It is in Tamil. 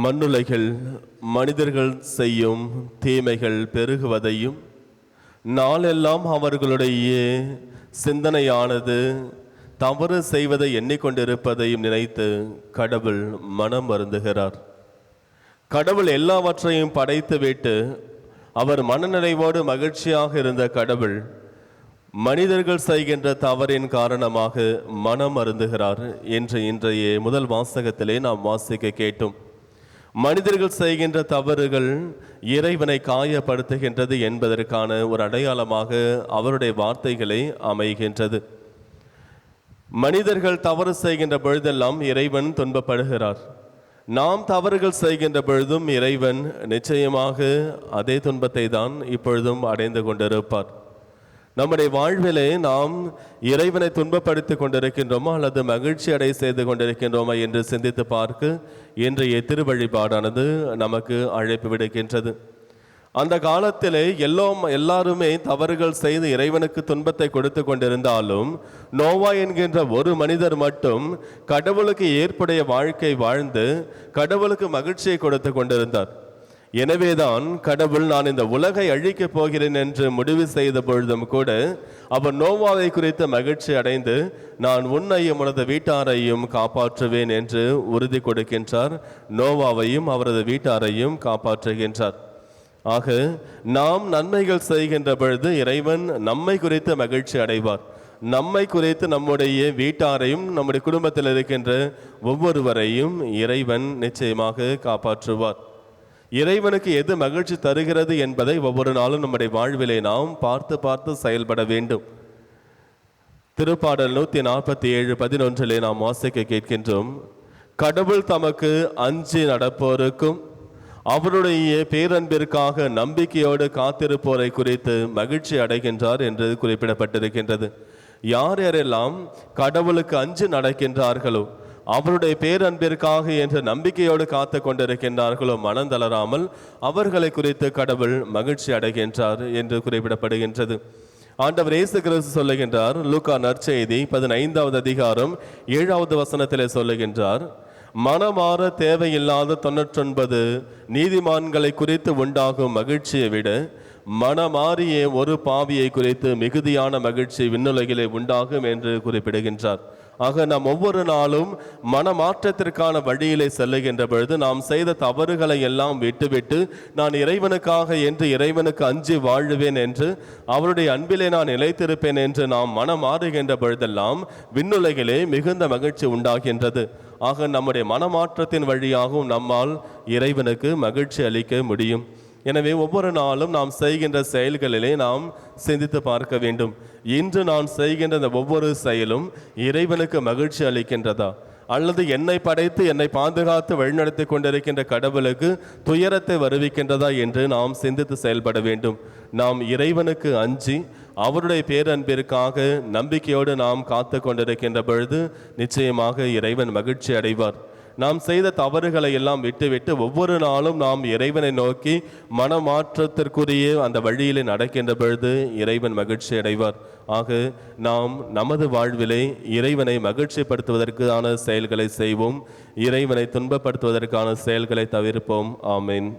மண்ணுலைகள் மனிதர்கள் செய்யும் தீமைகள் பெருகுவதையும் நாளெல்லாம் அவர்களுடைய சிந்தனையானது தவறு செய்வதை எண்ணிக்கொண்டிருப்பதையும் நினைத்து கடவுள் மனம் வருந்துகிறார். கடவுள் எல்லாவற்றையும் படைத்துவிட்டு அவர் மனநிறைவோடு மகிழ்ச்சியாக இருந்த கடவுள் மனிதர்கள் செய்கின்ற தவறின் காரணமாக மனம் அருந்துகிறார் என்று இன்றைய முதல் வாசகத்திலே நாம் வாசிக்க கேட்டோம். மனிதர்கள் செய்கின்ற தவறுகள் இறைவனை காயப்படுத்துகின்றது என்பதற்கான ஒரு அடையாளமாக அவருடைய வார்த்தைகளை அமைகின்றது. மனிதர்கள் தவறு செய்கின்ற பொழுதெல்லாம் இறைவன் துன்பப்படுகிறார். நாம் தவறுகள் செய்கின்ற பொழுதும் இறைவன் நிச்சயமாக அதே துன்பத்தை தான் இப்பொழுதும் அடைந்து கொண்டிருப்பார். நம்முடைய வாழ்விலே நாம் இறைவனை துன்பப்படுத்திக் கொண்டிருக்கின்றோமா அல்லது மகிழ்ச்சி அடை செய்து கொண்டிருக்கின்றோமா என்று சிந்தித்து பார்க்க இன்றைய திருவழிபாடானது நமக்கு அழைப்பு விடுக்கின்றது. அந்த காலத்திலே எல்லோ எல்லாருமே தவறுகள் செய்து இறைவனுக்கு துன்பத்தை கொடுத்து கொண்டிருந்தாலும் நோவா என்கின்ற ஒரு மனிதர் மட்டும் கடவுளுக்கு ஏற்புடைய வாழ்க்கை வாழ்ந்து கடவுளுக்கு மகிழ்ச்சியை கொடுத்து கொண்டிருந்தார். எனவேதான் கடவுள் நான் இந்த உலகை அழிக்கப் போகிறேன் என்று முடிவு செய்த பொழுதும் கூட அவர் நோவாவை குறித்த மகிழ்ச்சி அடைந்து நான் உன்னையும் உனது வீட்டாரையும் காப்பாற்றுவேன் என்று உறுதி கொடுக்கின்றார். நோவாவையும் அவரது வீட்டாரையும் காப்பாற்றுகின்றார். ஆக நாம் நன்மைகள் செய்கின்ற பொழுது இறைவன் நம்மை குறித்து மகிழ்ச்சி அடைவார். நம்மை குறித்து நம்முடைய வீட்டாரையும் நம்முடைய குடும்பத்தில் இருக்கின்ற ஒவ்வொருவரையும் இறைவன் நிச்சயமாக காப்பாற்றுவார். இறைவனுக்கு எது மகிழ்ச்சி தருகிறது என்பதை ஒவ்வொரு நாளும் நம்முடைய வாழ்விலே நாம் பார்த்து பார்த்து செயல்பட வேண்டும். திருப்பாடல் நூத்தி நாற்பத்தி ஏழு பதினொன்றிலே நாம் வாசிக்க கேட்கின்றோம். கடவுள் தமக்கு அஞ்சு நடப்போருக்கும் அவருடைய பேரன்பிற்காக நம்பிக்கையோடு காத்திருப்போரை குறித்து மகிழ்ச்சி அடைகின்றார் என்று குறிப்பிடப்பட்டிருக்கின்றது. யார் யாரெல்லாம் கடவுளுக்கு அஞ்சு நடக்கின்றார்களோ அவருடைய பேரன்பிற்காக என்ற நம்பிக்கையோடு காத்து கொண்டிருக்கின்றார்களோ மனம் தளராமல் அவர்களை குறித்து கடவுள் மகிழ்ச்சி அடைகின்றார் என்று குறிப்பிடப்படுகின்றது. ஆண்டவர் இயேசு கிறிஸ்து சொல்லுகின்றார் லூக்கா நற்செய்தி பதினைந்தாவது அதிகாரம் ஏழாவது வசனத்திலே சொல்லுகின்றார் மனமாற தேவையில்லாத தொன்னூற்றொன்பது நீதிமான்களை குறித்து உண்டாகும் மகிழ்ச்சியை விட மனமாறிய ஒரு பாவியை குறித்து மிகுதியான மகிழ்ச்சி விண்ணுலகிலே உண்டாகும் என்று குறிப்பிடுகின்றார். ஆக நாம் ஒவ்வொரு நாளும் மனமாற்றத்திற்கான வழியிலே செல்லுகின்ற பொழுது நாம் செய்த தவறுகளை எல்லாம் விட்டுவிட்டு நான் இறைவனுக்காக என்று இறைவனுக்கு அஞ்சி வாழுவேன் என்று அவருடைய அன்பிலே நான் நிலைத்திருப்பேன் என்று நாம் மனம் மாறுகின்ற பொழுதெல்லாம் விண்ணுலகிலே மிகுந்த மகிழ்ச்சி உண்டாகின்றது. ஆக நம்முடைய மனமாற்றத்தின் வழியாகவும் நம்மால் இறைவனுக்கு மகிழ்ச்சி அளிக்க முடியும். எனவே ஒவ்வொரு நாளும் நாம் செய்கின்ற செயல்களிலே நாம் சிந்தித்து பார்க்க வேண்டும். இன்று நான் செய்கின்ற இந்த ஒவ்வொரு செயலும் இறைவனுக்கு மகிழ்ச்சி அளிக்கின்றதா? அல்லது என்னை படைத்து என்னை பாதுகாத்து வழிநடத்தி கொண்டிருக்கின்ற கடவுளுக்கு துயரத்தை வருவிக்கின்றதா என்று நாம் சிந்தித்து செயல்பட வேண்டும். நாம் இறைவனுக்கு அஞ்சி அவருடைய பேரன்பிற்காக நம்பிக்கையோடு நாம் காத்து கொண்டிருக்கின்ற பொழுது நிச்சயமாக இறைவன் மகிழ்ச்சி அடைவார். நாம் செய்த தவறுகளை எல்லாம் விட்டுவிட்டு ஒவ்வொரு நாளும் நாம் இறைவனை நோக்கி மனமாற்றத்திற்குரிய அந்த வழியிலே நடக்கின்ற பொழுது இறைவன் மகிழ்ச்சி அடைவார். ஆக நாம் நமது வாழ்விலே இறைவனை மகிழ்ச்சிப்படுத்துவதற்கான செயல்களை செய்வோம். இறைவனை துன்பப்படுத்துவதற்கான செயல்களை தவிர்ப்போம். ஆமீன்.